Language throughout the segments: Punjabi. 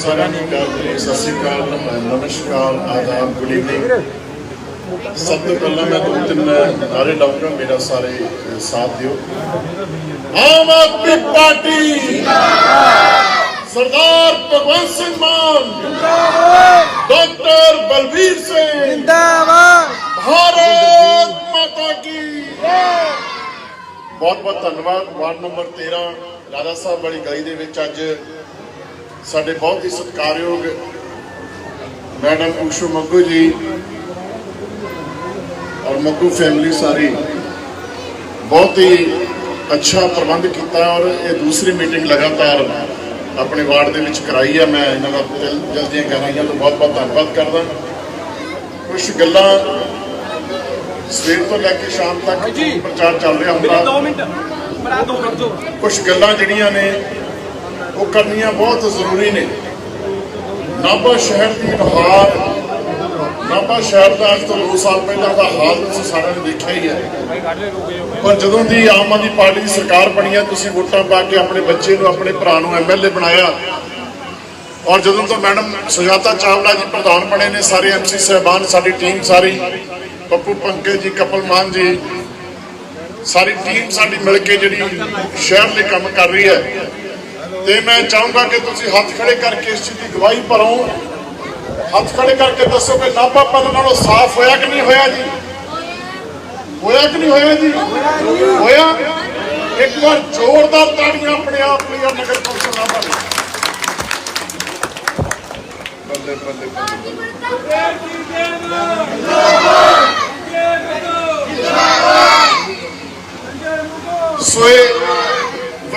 ਸਾਰਿਆਂ ਨੂੰ ਪਿਆਰ ਭਰੀ ਸਤਿ ਸ੍ਰੀ ਅਕਾਲ, ਨਮਸਕਾਰ, ਆਦਾਬ ਗੁੱਡ ਈਵਨਿੰਗ ਸਭ ਤੋਂ ਪਹਿਲਾਂ ਮੈਂ ਦੋ ਤਿੰਨ ਨਾਰੇ ਲਾਉਂਗਾ ਮੇਰਾ ਸਾਰੇ ਸਾਥ ਦਿਓ। ਆਮ ਆਦਮੀ ਪਾਰਟੀ ਸਰਦਾਰ ਭਗਵੰਤ ਸਿੰਘ ਮਾਨ, ਡਾਕਟਰ ਬਲਵੀਰ ਸਿੰਘ ਜਿੰਦਾਬਾਦ ਭਾਰਤ ਮਾਤਾ ਕੀ ਬਹੁਤ ਬਹੁਤ ਧੰਨਵਾਦ। ਵਾਰਡ ਨੰਬਰ 13 ਰਾਜਾ ਸਾਹਿਬ ਵਾਲੀ ਗਲੀ ਦੇ ਵਿੱਚ ਅੱਜ ਸਾਡੇ ਬਹੁਤ ਹੀ ਸਤਿਕਾਰਯੋਗ ਮੈਡਮ ਊਸ਼ੂ ਮੱਗੂ ਜੀ ਔਰ ਮੱਗੂ ਫੈਮਿਲੀ ਸਾਰੀ। ਬਹੁਤ ਹੀ ਅੱਛਾ ਪ੍ਰਬੰਧ ਕੀਤਾ ਔਰ ਇਹ ਦੂਸਰੀ ਮੀਟਿੰਗ ਲਗਾਤਾਰ ਆਪਣੇ ਵਾਰਡ ਦੇ ਵਿੱਚ ਕਰਾਈ ਹੈ ਮੈਂ ਇਹਨਾਂ ਦਾ ਦਿਲ ਦਿਲ ਦੀਆਂ ਗਹਿਰਾਈਆਂ ਤੋਂ ਬਹੁਤ ਬਹੁਤ ਧੰਨਵਾਦ ਕਰਦਾ। ਕੁਝ ਗੱਲਾਂ ਸਵੇਰ ਤੋਂ ਲੈ ਕੇ ਸ਼ਾਮ ਤੱਕ ਪ੍ਰਚਾਰ ਚੱਲ ਰਿਹਾ ਹੁੰਦਾ। 2 ਮਿੰਟ ਬੜਾ 2 ਮਿੰਟ ਜੋ ਕੁਝ ਗੱਲਾਂ ਜਿਹੜੀਆਂ ਨੇ ਉਹ ਕਰਨੀਆਂ ਬਹੁਤ ਜ਼ਰੂਰੀ ਨੇ। ਨਾਭਾ ਸ਼ਹਿਰ ਦੀ ਬਹਾਰ ਨਾਭਾ ਸ਼ਹਿਰ ਦਾ ਅੱਜ ਤੋਂ 2 ਸਾਲ ਪਹਿਲਾਂ ਦਾ ਹਾਲ ਤੁਸੀਂ ਸਾਰਿਆਂ ਨੇ ਦੇਖਿਆ ਹੀ ਹੈ। ਪਰ ਜਦੋਂ ਦੀ ਆਮ ਆਦਮੀ ਪਾਰਟੀ ਦੀ ਸਰਕਾਰ ਬਣੀ ਹੈ, ਤੁਸੀਂ ਵੋਟਾਂ ਪਾ ਕੇ ਆਪਣੇ ਬੱਚੇ ਨੂੰ, ਆਪਣੇ ਭਰਾ ਨੂੰ ਐਮਐਲਏ ਬਣਾਇਆ। ਔਰ ਜਦੋਂ ਤੋਂ ਮੈਡਮ ਸੁਜਾਤਾ ਚਾਵਲਾ ਜੀ ਪ੍ਰਧਾਨ ਬਣੇ ਨੇ, ਸਾਰੇ ਐਮਸੀ ਸਹਿਬਾਨ, ਸਾਡੀ ਟੀਮ ਸਾਰੀ, ਪੱਪੂ ਪੰਕਜ ਜੀ, ਕਪਲ ਮਾਨ ਜੀ, ਸਾਰੀ ਟੀਮ ਸਾਡੀ ਮਿਲ ਕੇ ਜਿਹੜੀ ਸ਼ਹਿਰ ਲਈ ਕੰਮ ਕਰ ਰਹੀ ਹੈ। ਤੇ ਮੈਂ ਚਾਹੂੰਗਾ ਕਿ ਤੁਸੀਂ ਹੱਥ ਖੜੇ ਕਰਕੇ ਇਸ ਚੀਜ਼ ਦੀ ਗਵਾਹੀ ਭਰੋ। ਹੱਥ ਖੜੇ ਕਰਕੇ ਦੱਸੋ ਕਿ ਨਾਭਾ ਪਹਿਲਾਂ ਨਾਲੋਂ ਸਾਫ਼ ਹੋਇਆ ਕਿ ਨਹੀਂ ਹੋਇਆ ਜੀ? ਹੋਇਆ ਕਿ ਨਹੀਂ ਹੋਇਆ ਜੀ? ਹੋਇਆ? ਇੱਕ ਵਾਰ ਜ਼ੋਰਦਾਰ ਤਾੜੀਆਂ ਆਪਣੇ ਆਪ ਲਈ ਔਰ ਨਗਰ ਕੌਂਸਲ ਨਾਭਾ ਲਈ। ਬੱਲੇ ਬੱਲੇ ਬੱਲੇ ਬੱਲੇ।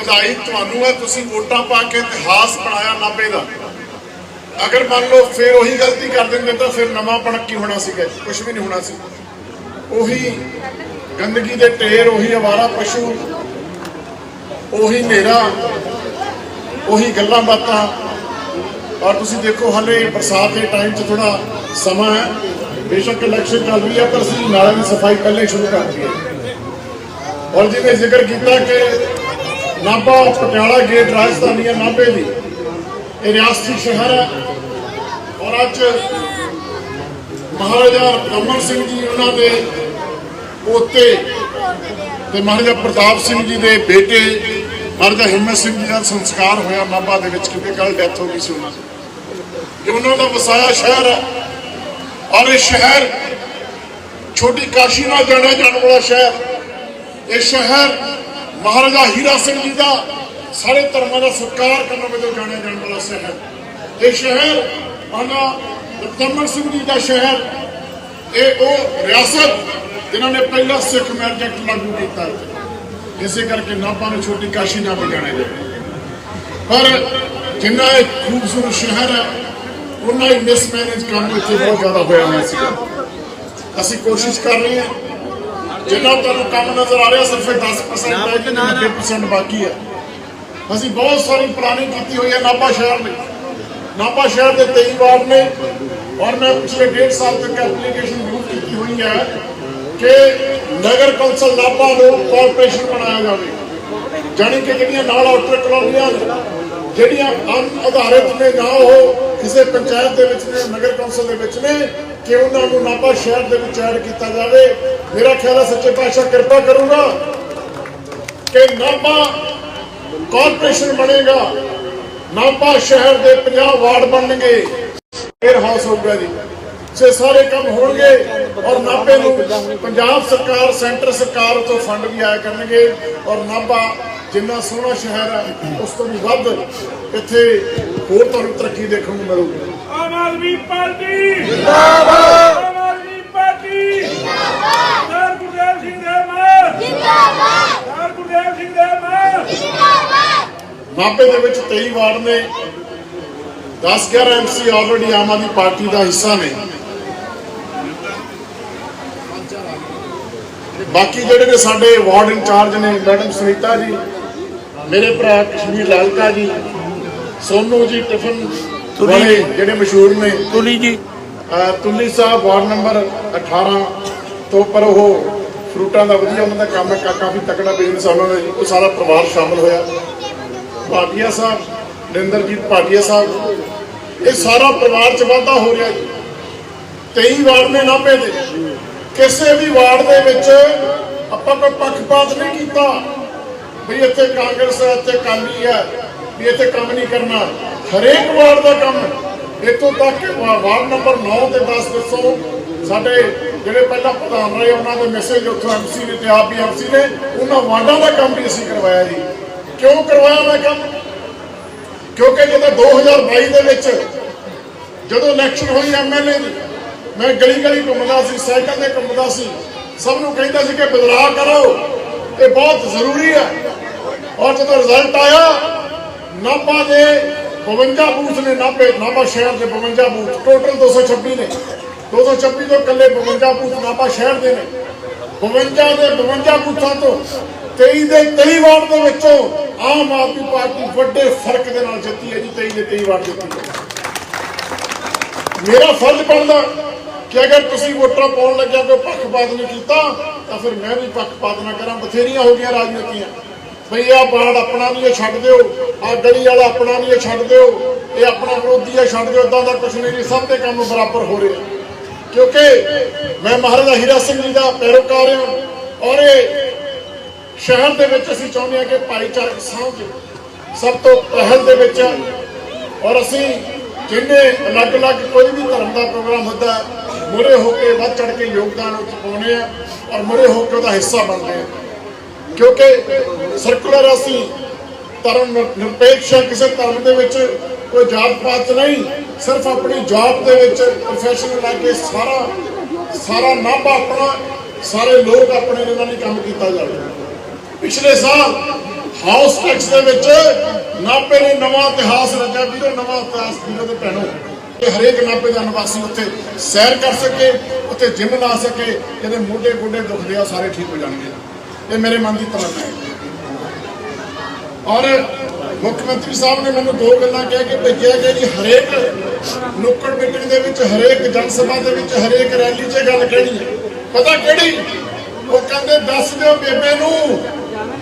ਵਧਾਈ ਤੁਹਾਨੂੰ ਹੈ, ਤੁਸੀਂ ਵੋਟਾਂ ਪਾ ਕੇ ਇਤਿਹਾਸ ਬਣਾਇਆ ਨਾਭੇ ਦਾ। ਅਗਰ ਮੰਨ ਲਓ ਫਿਰ ਉਹੀ ਗਲਤੀ ਕਰ ਦਿੰਦੇ ਤਾਂ ਫਿਰ ਨਵਾਂ ਪਣ ਕੀ ਹੋਣਾ ਸੀਗਾ ਕੁਝ ਵੀ ਨਹੀਂ ਹੋਣਾ ਸੀ। ਉਹੀ ਗੰਦਗੀ ਦੇ ਢੇਰ, ਉਹੀ ਅਵਾਰਾ ਪਸ਼ੂ, ਉਹੀ ਹਨੇਰਾ, ਉਹੀ ਗੱਲਾਂ ਬਾਤਾਂ। ਔਰ ਤੁਸੀਂ ਦੇਖੋ, ਹਲੇ ਬਰਸਾਤ ਦੇ ਟਾਈਮ 'ਚ ਥੋੜਾ ਸਮਾਂ ਹੈ। ਬੇਸ਼ੱਕ ਇਲੈਕਸ਼ਨ ਚੱਲ ਰਹੀ ਹੈ, ਪਰ ਅਸੀਂ ਨਾਲਿਆਂ ਦੀ ਸਫ਼ਾਈ ਪਹਿਲੇ ਸ਼ੁਰੂ ਕਰ ਦਿੱਤੀ ਹੈ। ਔਰ ਜਿਵੇਂ ਜ਼ਿਕਰ ਕੀਤਾ ਕਿ ਨਾਭਾ ਪਟਿਆਲਾ ਗੇਟ ਰਾਜਧਾਨੀ ਹੈ ਨਾਭੇ ਦੀ। ਇਹ ਰਿਆਸਤੀ ਸ਼ਹਿਰ ਹੈ। ਔਰ ਅੱਜ ਮਹਾਰਾਜਾ ਰਮਨ ਸਿੰਘ ਜੀ ਉਹਨਾਂ ਦੇ ਪੋਤੇ ਤੇ ਮਹਾਰਾਜਾ ਪ੍ਰਤਾਪ ਸਿੰਘ ਜੀ ਦੇ ਬੇਟੇ, ਮਹਾਰਾਜਾ ਹਿੰਮਤ ਸਿੰਘ ਜੀ ਦਾ ਸੰਸਕਾਰ ਹੋਇਆ ਨਾਭਾ ਦੇ ਵਿੱਚ। ਕਿਉਂਕਿ ਕੱਲ ਡੈਥ ਹੋ ਗਈ ਸੀ ਉਹਨਾਂ ਦੀ। ਇਹ ਉਹਨਾਂ ਦਾ ਵਸਾਇਆ ਸ਼ਹਿਰ ਹੈ। ਔਰ ਇਹ ਸ਼ਹਿਰ ਛੋਟੀ ਕਾਸ਼ੀ ਨਾਲ ਜਾਣਿਆ ਜਾਣ ਵਾਲਾ ਸ਼ਹਿਰ। ਇਹ ਸ਼ਹਿਰ ਮਹਾਰਾਜਾ ਹੀਰਾ ਸਿੰਘ ਜੀ ਦਾ ਸਾਰੇ ਧਰਮਾਂ ਦਾ ਸਤਿਕਾਰ ਕਰਨ ਵਜੋਂ ਜਾਣਿਆ ਜਾਣ ਵਾਲਾ ਸ਼ਹਿਰ। ਇਹ ਸ਼ਹਿਰ ਆਨਾ ਦਮਨ ਸਿੰਘ ਜੀ ਦਾ ਸ਼ਹਿਰ। ਇਹ ਉਹ ਰਿਆਸਤ ਜਿਨ੍ਹਾਂ ਨੇ ਪਹਿਲਾ ਸਿੱਖ ਮੈਰਿਜ ਲਾਗੂ ਕੀਤਾ। ਇਸੇ ਕਰਕੇ ਨਾਭਾ ਨੂੰ ਛੋਟੀ ਕਾਸ਼ੀ ਨਾਲ ਵੀ ਜਾਣਿਆ ਪਰ ਜਿੰਨਾ ਇਹ ਖੂਬਸੂਰਤ ਸ਼ਹਿਰ ਹੈ, ਉਹਨਾਂ ਹੀ ਮਿਸਮੈਨੇਜ ਕੰਮ ਇੱਥੇ ਬਹੁਤ ਜ਼ਿਆਦਾ ਹੋਇਆ ਹੋਇਆ ਸੀ ਅਸੀਂ ਕੋਸ਼ਿਸ਼ ਕਰ ਰਹੇ ਹਾਂ ਜਿੰਨਾ ਤੁਹਾਨੂੰ ਕੰਮ ਨਜ਼ਰ ਆ ਰਿਹਾ ਸਿਰਫ 10% ਹੈ ਕਿ 90% ਬਾਕੀ ਹੈ। ਅਸੀਂ ਬਹੁਤ ਸਾਰੀ ਪਲਾਨਿੰਗ ਕੀਤੀ ਹੋਈ ਹੈ ਨਾਭਾ ਸ਼ਹਿਰ ਲਈ ਨਾਭਾ ਸ਼ਹਿਰ ਦੇ 23 ਵਾਰਡ ਨੇ ਔਰ ਮੈਂ ਪਿਛਲੇ 1.5 ਸਾਲ ਤੱਕ ਐਪਲੀਕੇਸ਼ਨ ਯੂਜ਼ ਕੀਤੀ ਹੋਈ ਹੈ ਕਿ ਨਗਰ ਕੌਂਸਲ ਨਾਭਾ ਨੂੰ ਕਾਰਪੋਰੇਸ਼ਨ ਬਣਾਇਆ ਜਾਵੇ। ਜਾਣੀ ਕਿ ਜਿਹੜੀਆਂ ਨਾਲ ਆਊਟਰ ਕਲੋਨੀਆਂ ਜਿਹੜੀਆਂ ਅਨ ਆਧਾਰਿਤ ਨੇ ਨਾ ਉਹ ਕਿਸੇ ਪੰਚਾਇਤ ਦੇ ਵਿੱਚ ਨੇ ਨਗਰ ਕੌਂਸਲ ਦੇ ਵਿੱਚ ਨੇ ਕਿ ਉਹਨਾਂ ਨੂੰ ਨਾਭਾ ਸ਼ਹਿਰ ਦੇ ਵਿੱਚ ਐਡ ਕੀਤਾ ਜਾਵੇ। ਮੇਰਾ ਖਿਆਲ ਹੈ ਸੱਚੇ ਪਾਤਸ਼ਾਹ ਕਿਰਪਾ ਕਰੂਗਾ ਕਿ ਨਾਭਾ ਕਾਰਪੋਰੇਸ਼ਨ ਬਣੇਗਾ। ਨਾਭਾ ਸ਼ਹਿਰ ਦੇ 50 ਵਾਰਡ ਬਣਨਗੇ। ਫੇਰ ਹਾਊਸ ਹੋਊਗਾ ਜੀ। ਸੇ ਸਾਰੇ ਕੰਮ ਹੋਣਗੇ ਔਰ ਨਾਭੇ ਨੂੰ ਪੰਜਾਬ ਸਰਕਾਰ, ਸੈਂਟਰ ਸਰਕਾਰ ਤੋਂ ਫੰਡ ਵੀ ਆਇਆ ਕਰਨਗੇ ਔਰ ਨਾਭਾ ਜਿੰਨਾ ਸੋਹਣਾ ਸ਼ਹਿਰ ਹੈ, ਉਸ ਤੋਂ ਵੀ ਵੱਧ ਇੱਥੇ ਹੋਰ ਤੁਹਾਨੂੰ ਤਰੱਕੀ ਦੇਖਣ ਨੂੰ ਮਿਲੂਗੀ। ਆਮ ਆਦਮੀ ਪਾਰਟੀ। ਜਿੰਦਾਬਾਦ। ਆਮ ਆਦਮੀ ਪਾਰਟੀ। ਜਿੰਦਾਬਾਦ। ਸਰ ਗੁਰਦੇਵ ਸਿੰਘ ਦੇ ਮਾਰ ਜਿੰਦਾਬਾਦ। ਸਰ ਗੁਰਦੇਵ ਸਿੰਘ ਦੇ ਮਾਰ ਜਿੰਦਾਬਾਦ। ਨਾਭੇ ਦੇ ਵਿੱਚ 23 ਵਾਰਡ ਨੇ। 10 11 MC already Aam Aadmi Party ਦਾ ਹਿੱਸਾ ਨੇ। ਬਾਕੀ ਜਿਹੜੇ ਨੇ ਸਾਡੇ ਵਾਰਡ ਇੰਚਾਰਜ ਨੇ ਮੈਡਮ ਸੁਨੀਤਾ ਜੀ ਮੇਰੇ ਭਰਾ ਕਸ਼ਮੀਰ ਲਾਲਕਾ ਜੀ ਸੋਨੂ ਜੀ ਟਿਫਨ ਵਾਲੇ ਜਿਹੜੇ ਮਸ਼ਹੂਰ ਨੇ। ਤੁਲੀ ਜੀ। ਤੁੱਲੀ ਸਾਹਿਬ ਵਾਰਡ ਨੰਬਰ 18 ਤੋਂ ਪਰ ਉਹ ਫਰੂਟਾਂ ਦਾ ਵਧੀਆ ਉਹਨਾਂ ਦਾ ਕੰਮ ਹੈ। ਕਾਫੀ ਤਕੜਾ ਬਿਜ਼ਨਸ ਉਹਨਾਂ ਦਾ ਜੀ। ਉਹ ਸਾਰਾ ਪਰਿਵਾਰ ਸ਼ਾਮਲ ਹੋਇਆ। ਭਾਟੀਆ ਸਾਹਿਬ ਨਿੰਦਰਜੀਤ ਭਾਟੀਆ ਸਾਹਿਬ ਇਹ ਸਾਰਾ ਪਰਿਵਾਰ ਚ ਵਾਧਾ ਹੋ ਰਿਹਾ ਜੀ। 23 ਵਾਰਡ ਨੇ ਨਾਭੇ ਦੇ ਕਿਸੇ ਵੀ ਵਾਰਡ ਦੇ ਵਿੱਚ ਆਪਾਂ ਕੋਈ ਪੱਖਪਾਤ ਨਹੀਂ ਕੀਤਾ। ਵੀ ਇੱਥੇ ਕਾਂਗਰਸ ਹੈ ਇੱਥੇ ਕਾਲੀ ਹੈ ਵੀ ਇੱਥੇ ਕੰਮ ਨਹੀਂ ਕਰਨਾ। ਹਰੇਕ ਵਾਰਡ ਦਾ ਕੰਮ ਇੱਥੋਂ ਤੱਕ ਕਿ ਵਾਰਡ ਨੰਬਰ 9 ਤੇ 10 ਦੱਸੋ, ਸਾਡੇ ਜਿਹੜੇ ਪਹਿਲਾਂ ਪ੍ਰਧਾਨ ਰਹੇ, ਉਹਨਾਂ ਦੇ ਮੈਸੇਜ ਉੱਥੋਂ ਐਮਸੀ ਨੇ ਤੇ ਆਪ ਵੀ ਐਮਸੀ ਨੇ ਉਹਨਾਂ ਵਾਰਡਾਂ ਦਾ ਕੰਮ ਵੀ ਅਸੀਂ ਕਰਵਾਇਆ ਜੀ। ਕਿਉਂ ਕਰਵਾਇਆ ਮੈਂ ਕੰਮ? ਕਿਉਂਕਿ ਜਦੋਂ 2022 ਦੇ ਵਿੱਚ ਜਦੋਂ ਇਲੈਕਸ਼ਨ ਹੋਈ ਐਮਐਲਏ ਦੀ, ਮੈਂ ਗਲੀ ਗਲੀ ਘੁੰਮਦਾ ਸੀ, ਸਾਈਕਲ ਤੇ ਘੁੰਮਦਾ ਸੀ, ਸਭ ਨੂੰ ਕਹਿੰਦਾ ਸੀ ਕਿ ਬਦਲਾਅ ਕਰੋ। ਇਹ ਬਹੁਤ ਜ਼ਰੂਰੀ ਹੈ। ਔਰ ਜਦੋਂ ਰਿਜ਼ਲਟ ਆਇਆ ਨਾਭਾ ਦੇ 52 ਬੂਥ ਨੇ ਨਾਭੇ ਨਾਭਾ ਸ਼ਹਿਰ ਦੇ 52 ਬੂਥ। ਟੋਟਲ 226 ਨੇ। 226 ਤੋਂ ਇਕੱਲੇ 52 ਬੂਥ ਨਾਭਾ ਸ਼ਹਿਰ ਦੇ ਨੇ। 52 ਦੇ 52 ਬੂਥਾਂ ਤੋਂ 23 ਦੇ 23 ਵਾਰਡ ਦੇ ਵਿੱਚੋਂ ਆਮ ਆਦਮੀ ਪਾਰਟੀ ਵੱਡੇ ਫ਼ਰਕ ਦੇ ਨਾਲ ਜਿੱਤੀ ਹੈ ਜੀ 23 ਦੇ 23 ਵਾਰਡ ਜਿੱਤੀ ਹੈ। ਮੇਰਾ ਫਰਜ਼ ਬਣਦਾ ਕਿ ਅਗਰ ਤੁਸੀਂ ਵੋਟਾਂ ਪਾਉਣ ਲੱਗਿਆ ਕੋਈ ਪੱਖਪਾਤ ਨਹੀਂ ਕੀਤਾ, ਤਾਂ ਫਿਰ ਮੈਂ ਵੀ ਪੱਖਪਾਤ ਨਾ ਕਰਾਂ। ਬਥੇਰੀਆਂ ਹੋ ਗਈਆਂ ਰਾਜਨੀਤੀਆਂ। ਭਈ ਆ ਬਾੜ ਆਪਣਾ ਵੀ ਇਹ ਛੱਡ ਦਿਓ ਆ ਗਲੀ ਵਾਲਾ ਆਪਣਾ ਵੀ ਇਹ ਛੱਡ ਦਿਓ, ਇਹ ਆਪਣਾ ਵਿਰੋਧੀ ਹੈ ਛੱਡ ਦਿਓ ਇਦਾਂ ਦਾ ਕੁਛ ਨਹੀਂ ਜੀ, ਸਭ ਦੇ ਕੰਮ ਬਰਾਬਰ ਹੋ ਰਹੇ ਕਿਉਂਕਿ ਮੈਂ ਮਹਾਰਾਜਾ ਹੀਰਾ ਸਿੰਘ ਜੀ ਦਾ ਪੈਰੋਕਾਰ ਹਾਂ ਔਰ ਇਹ ਸ਼ਹਿਰ ਦੇ ਵਿੱਚ ਅਸੀਂ ਚਾਹੁੰਦੇ ਹਾਂ ਕਿ ਭਾਈਚਾਰਕ ਸਾਂਝ ਸਭ ਤੋਂ ਪਹਿਲ ਦੇ ਵਿੱਚ ਹੈ ਔਰ ਅਸੀਂ ਜਿੰਨੇ ਅਲੱਗ-ਅਲੱਗ ਕੋਈ ਵੀ ਧਰਮ ਦਾ ਪ੍ਰੋਗਰਾਮ ਹੁੰਦਾ, ਮੁਰੇ ਹੋ ਕੇ ਵੱਧ ਚੜ ਕੇ ਯੋਗਦਾਨ ਵਿੱਚ ਪਾਉਣੇ ਆ ਔਰ ਮੁਰੇ ਹੋ ਕੇ ਉਹਦਾ ਹਿੱਸਾ ਬਣਦੇ ਆ। ਕਿਉਂਕਿ ਸਰਕੂਲਰ ਅਸੀਂ ਧਰਮ ਨਿਰਪੇਖ ਕਿਸੇ ਧਰਮ ਦੇ ਵਿੱਚ ਕੋਈ ਜਾਤ ਪਾਤ ਨਹੀਂ, ਸਿਰਫ ਆਪਣੀ ਜੌਬ ਦੇ ਵਿੱਚ ਪ੍ਰੋਫੈਸ਼ਨ ਲਾ ਕੇ ਸਾਰਾ ਸਾਰਾ ਨਾਭਾ ਆਪਣਾ, ਸਾਰੇ ਲੋਕ ਆਪਣੇ ਦੇ ਨਾਲ ਕੰਮ ਕੀਤਾ ਜਾਵੇ। ਪਿਛਲੇ ਸਾਲ ਹਾਊਸ ਟੈਕਸ ਦੇ ਵਿੱਚ ਨਾਭੇ ਨੇ ਨਵਾਂ ਇਤਿਹਾਸ ਰਚਿਆ, ਵੀਰੋ, ਨਵਾਂ ਇਤਿਹਾਸ ਵੀਰੋ ਦੇ ਭੈਣੋ। ਕਿ ਹਰੇਕ ਨਾਭੇ ਦਾ ਨਿਵਾਸੀ ਉੱਥੇ ਸੈਰ ਕਰ ਸਕੇ, ਉੱਥੇ ਜਿੰਮ ਲਾ ਸਕੇ ਇਹਦੇ ਮੋਢੇ ਗੋਡੇ ਦੁਖਦੇ ਆ, ਸਾਰੇ ਠੀਕ ਹੋ ਜਾਣਗੇ। ਇਹ ਮੇਰੇ ਮਨ ਦੀ ਤਮੰਨਾ ਹੈ। ਔਰ ਮੁੱਖ ਮੰਤਰੀ ਸਾਹਿਬ ਨੇ ਮੈਨੂੰ ਦੋ ਗੱਲਾਂ ਕਹਿ ਕੇ ਭੇਜਿਆ ਕਿ ਜੀ ਹਰੇਕ ਨੁੱਕੜ ਮੀਟਿੰਗ ਦੇ ਵਿੱਚ, ਹਰੇਕ ਜਨ ਸਭਾ ਦੇ ਵਿੱਚ, ਹਰੇਕ ਰੈਲੀ 'ਚ ਗੱਲ ਕਹਿਣੀ ਹੈ। ਪਤਾ ਕਿਹੜੀ? ਉਹ ਕਹਿੰਦੇ, ਦੱਸ ਦਿਓ ਬੇਬੇ ਨੂੰ,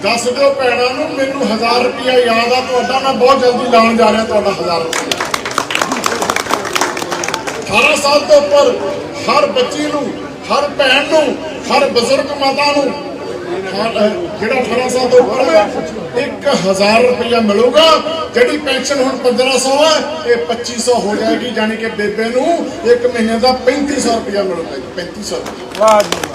ਦੱਸ ਦਿਓ ਭੈਣਾਂ ਨੂੰ, ਮੈਨੂੰ 1000 ਰੁਪਇਆ ਯਾਦ ਆ, ਤੁਹਾਡਾ ਮੈਂ ਬਹੁਤ ਜਲਦੀ ਲਾਉਣ ਜਾ ਰਿਹਾ ਤੁਹਾਡਾ 1000 ਰੁਪਇਆ 18 ਸਾਲ ਤੋਂ ਉੱਪਰ ਹਰ ਬੱਚੀ ਨੂੰ, ਹਰ ਭੈਣ ਨੂੰ, ਹਰ ਬਜ਼ੁਰਗ ਮਾਤਾ ਨੂੰ ਜਿਹੜਾ 18 ਸਾਲ ਤੋਂ ਉੱਪਰ ਹੈ 1000 ਰੁਪਇਆ ਮਿਲੂਗਾ। ਜਿਹੜੀ ਪੈਨਸ਼ਨ ਹੁਣ 1500 ਹੈ, ਇਹ 2500 ਹੋ ਜਾਏਗੀ ਯਾਨੀ ਕਿ ਬੇਬੇ ਨੂੰ ਇੱਕ ਮਹੀਨੇ ਦਾ 3500 ਰੁਪਇਆ ਮਿਲੂਗਾ ਜੀ 3500 ਰੁਪਇਆ। ਵਾਹ ਜੀ।